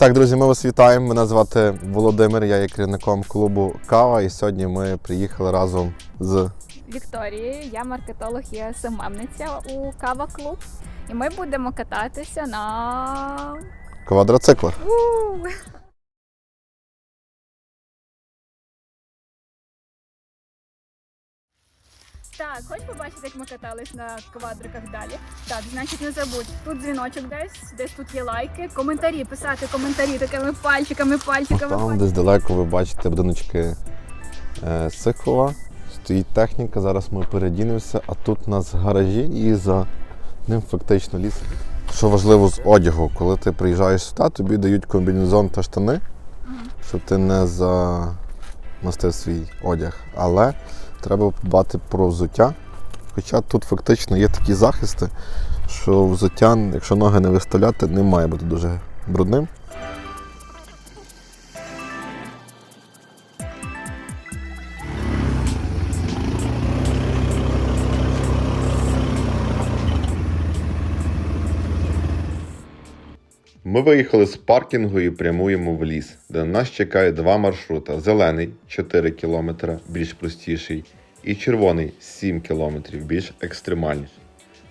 так, друзі, ми вас вітаємо. Мене звати Володимир, я є керівником клубу Кава. І сьогодні ми приїхали разом з Вікторією. Я маркетолог і СММниця у Кава Клуб. І ми будемо кататися на квадроциклах. У! Так, хоч побачити, як ми катались на квадриках далі. Так, значить, не забудь. Тут дзвіночок десь, десь тут є лайки, коментарі, писати коментарі такими пальчиками, пальчиками. Там пальчиками. десь далеко ви бачите будиночки е, Сихова. Стоїть техніка, зараз ми передінемося, а тут у нас гаражі і за ним фактично ліс. Що важливо з одягу, коли ти приїжджаєш сюди, тобі дають комбінезон та штани, щоб ти не замастив свій одяг. Але треба дбати про взуття. Хоча тут фактично є такі захисти, що взуття, якщо ноги не виставляти, не має бути дуже брудним. Ми виїхали з паркінгу і прямуємо в ліс, де на нас чекає два маршрути: зелений 4 км, більш простіший, і червоний 7 км, більш екстремальніший.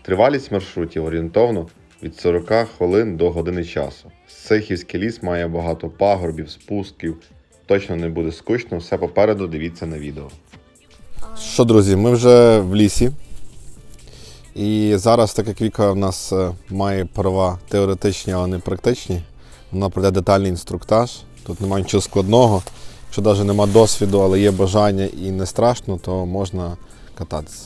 Тривалість маршрутів орієнтовно від 40 хвилин до години часу. Сихівський ліс має багато пагорбів, спусків. Точно не буде скучно, все попереду дивіться на відео. Що, друзі, ми вже в лісі. І зараз, так як Віка в нас е, має права теоретичні, але не практичні, вона пройде детальний інструктаж. Тут немає нічого складного. Якщо навіть немає досвіду, але є бажання і не страшно, то можна кататися.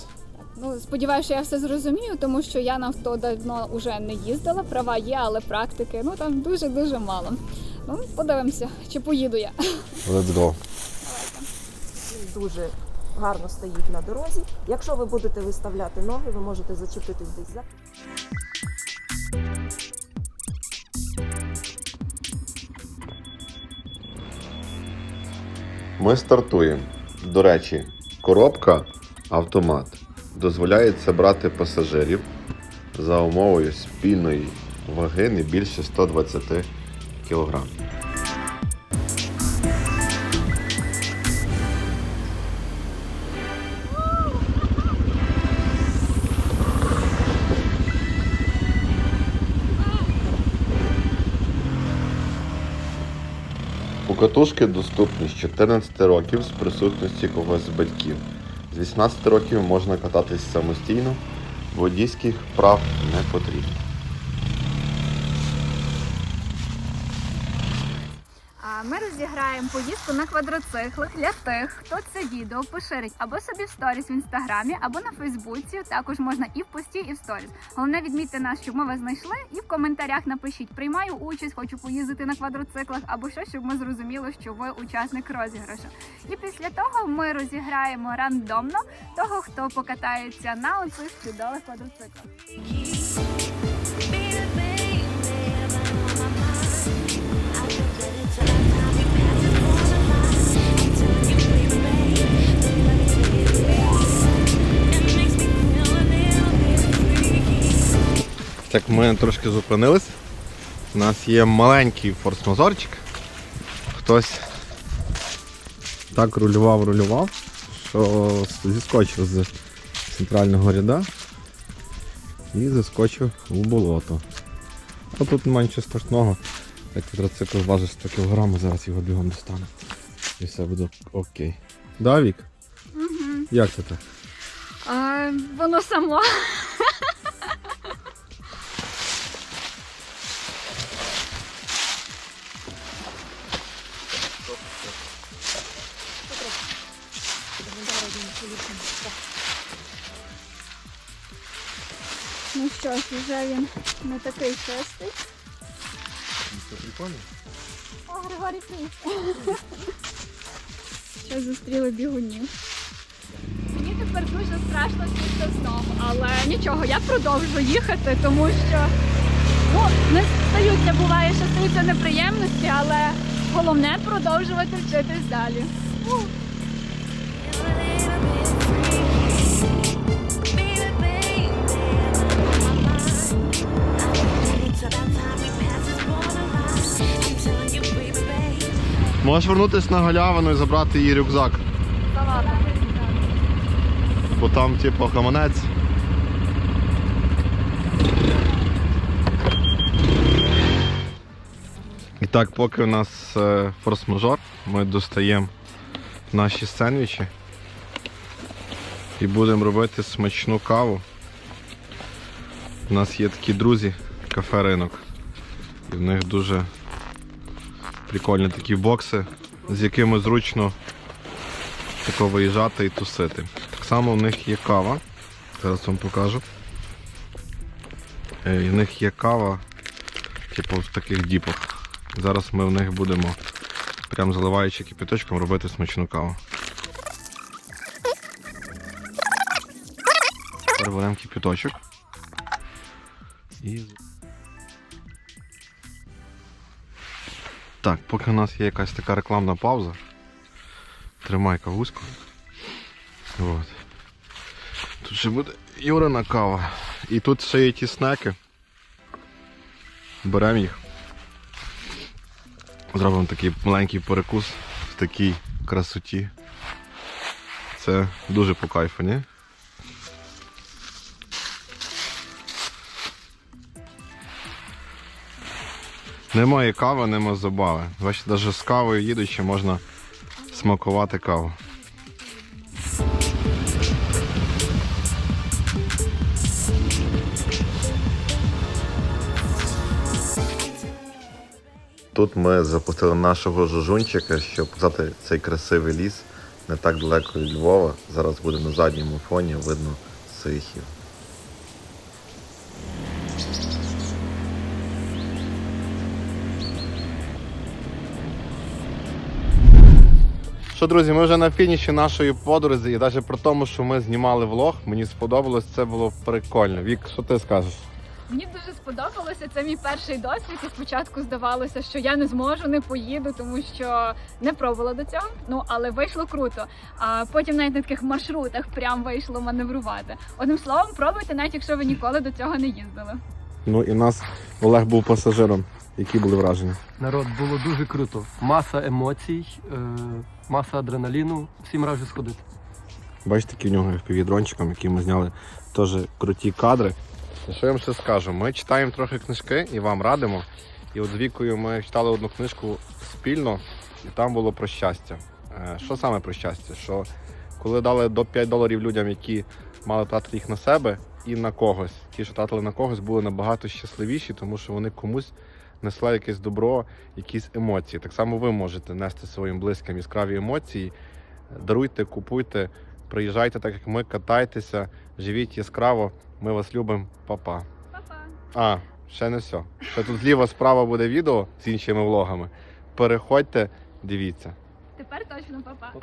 Ну, сподіваюся, я все зрозумію, тому що я на авто давно вже не їздила. Права є, але практики ну там дуже-дуже мало. Ну, подивимося, чи поїду я. Let's go. Він дуже гарно стоїть на дорозі. Якщо ви будете виставляти ноги, ви можете зачепитись десь за. Ми стартуємо. До речі, коробка автомат. Дозволяється брати пасажирів за умовою спільної ваги не більше 120 кг. У катушки доступні з 14 років з присутності когось з батьків. З 18 років можна кататись самостійно, водійських прав не потрібно. Ми розіграємо поїздку на квадроциклах для тих, хто це відео поширить або собі в сторіс в інстаграмі, або на Фейсбуці. Також можна і в пості, і в сторіс. Головне відмітьте нас, щоб ми вас знайшли, і в коментарях напишіть Приймаю участь, хочу поїздити на квадроциклах, або що, щоб ми зрозуміли, що ви учасник розіграшу. І після того ми розіграємо рандомно того, хто покатається на оцих чудових квадроциклах. Так, ми трошки зупинились. У нас є маленький форс-мазорчик. Хтось так рулював, рулював, що зіскочив з центрального ряда і заскочив у болото. А тут немає нічого страшного. Як квадроцикл важить 100 кг, зараз його бігом достану. І все буде окей. Да, Вік? Угу. Як це так? А, воно само. Ну що ж, вже він не такий шестий. Це прикольно. О, Григорій Київ. Ще зустріли бігунів. Мені тепер дуже страшно сісти знову, але нічого, я продовжу їхати, тому що ну, не стаються, буває, що стаються неприємності, але головне продовжувати вчитись далі. Можеш вернутися на галявину і забрати її рюкзак. Бо там, типу, гаманець. І так, поки у нас е, форс-мажор, ми достаємо наші сендвічі і будемо робити смачну каву. У нас є такі друзі, кафе ринок. І в них дуже прикольні такі бокси, з якими зручно тако виїжджати і тусити. Так само в них є кава. Зараз вам покажу. Е, І в них є кава, типу в таких діпах. Зараз ми в них будемо, прям заливаючи кипяточком, робити смачну каву. Тепер беремо кипяточок. І... Так, поки у нас є якась така рекламна пауза. Тримай кавуську. От. Тут ще буде Юрина кава. І тут ще є ті снеки. Беремо їх. Зробимо такий маленький перекус в такій красоті. Це дуже по кайфу, ні? Немає кави, нема забави. Бачите, навіть з кавою їдучи можна смакувати каву. Тут ми запустили нашого жужунчика, щоб показати цей красивий ліс не так далеко від Львова. Зараз буде на задньому фоні видно сихів. Що, друзі, ми вже на фініші нашої подорожі, і навіть про тому, що ми знімали влог, мені сподобалось, це було прикольно. Вік, що ти скажеш? Мені дуже сподобалося. Це мій перший досвід. І спочатку здавалося, що я не зможу, не поїду, тому що не пробувала до цього. Ну але вийшло круто. А потім навіть на таких маршрутах прям вийшло маневрувати. Одним словом, пробуйте, навіть якщо ви ніколи до цього не їздили. Ну і у нас Олег був пасажиром. Які були враження? Народ було дуже круто. Маса емоцій, е, маса адреналіну. Всім раджу сходити. Бачите, який в нього FPV-дрончиком, який ми зняли теж круті кадри. Що я вам ще скажу? Ми читаємо трохи книжки і вам радимо. І от з вікою ми читали одну книжку спільно, і там було про щастя. Е, Що саме про щастя? Що коли дали до 5 доларів людям, які мали тратити їх на себе і на когось, ті, що тратили на когось, були набагато щасливіші, тому що вони комусь несли якесь добро, якісь емоції. Так само ви можете нести своїм близьким яскраві емоції. Даруйте, купуйте, приїжджайте так, як ми, катайтеся, живіть яскраво. Ми вас любимо, Па-па. Па-па! А, ще не все. Ще тут зліва справа буде відео з іншими влогами. Переходьте, дивіться. Тепер точно па-па.